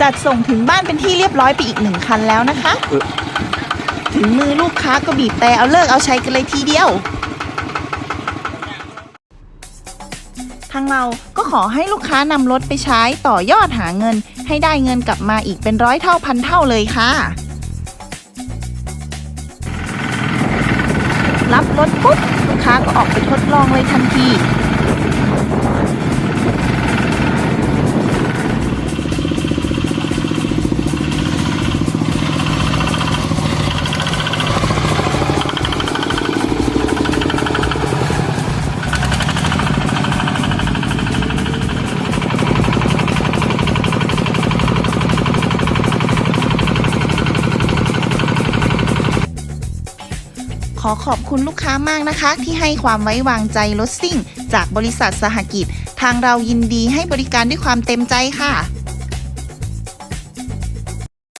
จัดส่งถึงบ้านเป็นที่เรียบร้อยไปอีกหนึ่งคันแล้วนะคะเออถึงมือลูกค้าก็บีบแต่เอาเลิกเอาใช้กันเลยทีเดียว ทางเราก็ขอให้ลูกค้านำรถไปใช้ต่อยอดหาเงิน ให้ได้เงินกลับมาอีกเป็นร้อยเท่าพันเท่าเลยค่ะ รับรถปุ๊บลูกค้าก็ออกไปทดลองเลยทันที อขอบคุณลูกค้ามากนะคะ ที่ให้ความไว้วางใจรถซิ่ง จากบริษัทสหกิจ ทางเรายินดีให้บริการด้วยความเต็มใจค่ะ